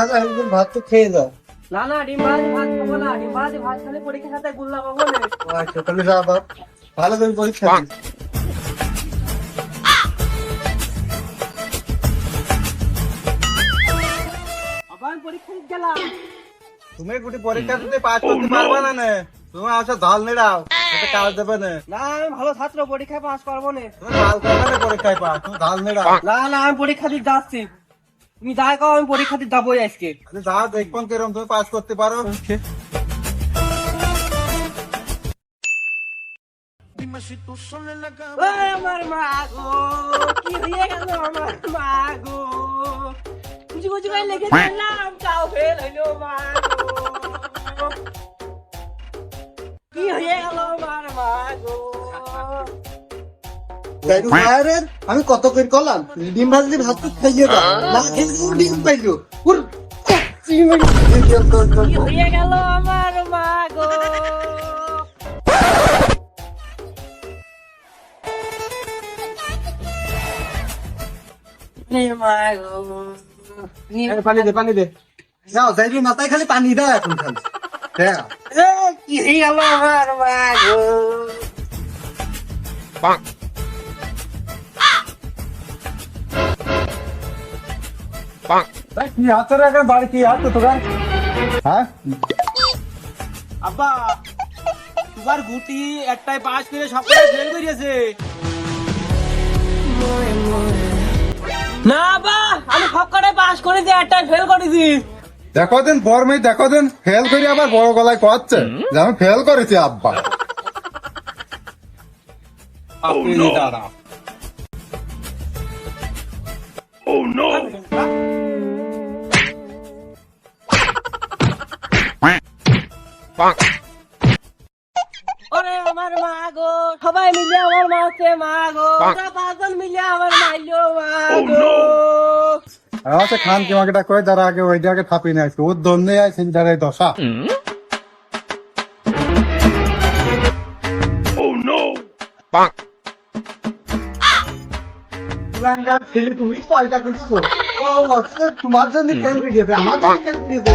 একদিন ভাত তো খেয়ে যাও। না না ডিম ভাত ভাত খাব না ডিম ভাত ভাত খেলে পরীক্ষা খাতে গুল্লা পাবো না। আচ্ছা তাহলে যা বাপ ভালো করে পরীক্ষা আবার পরীক্ষা দিতে গেলাম। তুমি গুটি পরীক্ষা দিতে পাস করতে পারবে না নে? তুমি আসো নেড়াও এটা কাজ দেবে না। না আমি ভালো ছাত্র পরীক্ষায় পাস করব না। তুমি ঢাল করবে না পরীক্ষায় পাস তুমি ঢাল নেড়াও না না আমি পরীক্ষা দিতে যাচ্ছি। তুমি যাই কাও আমি পরীক্ষা দিতে যাবোই আজকে। আরে যা দেখবেন কিরম তুমি পাস করতে পারো। আমার কি হয়ে গেল আমার মা গো? কুচি কুচি করে লেগে দিলাম তাও ফেল হইল মা গো। কি হয়ে গেল আমার মা আমি কত করে করলাম? ডিম ভাজলি ভাত তো খাইয়ে দাও। না খেয়ে ডিম পাইলো। হয়ে গেল আমার মা গো গো পানি দে পানি দে। যাও যাইবি মাথায় খালি পানি দাও এখন খালি। হ্যাঁ কি হয়ে গেল আমার মা গো কি হাতে রাখে বাড়ি কি হাতে তোরা হ্যাঁ? আব্বা তোমার গুটি একটাই পাস করে সবটাই ফেল করিয়েছে। না বা আমি সবকটাই পাস করেছি একটাই ফেল করেছি। দেখো দিন বর মেয়ে দেখো দিন ফেল করে আবার বড় গলায় কচ্ছে যে আমি ফেল করেছি আব্বা। আপনি দাদা ওরে আমার মা গো সবাই মিলে আমার মারছে মা গো পাঁচজন মিলে আমার মাইলো মা গো। আচ্ছা খান কি আমাকে কয়ে তার আগে ওই আগে থাপি নিয়ে আসবে ওর দন্যে আয় সেন্টারে দশা। ছেলে তুমি পয়সা করছ। ও তোমার জন্য কেন দিয়েছে আমার জন্য কেন দিয়েছে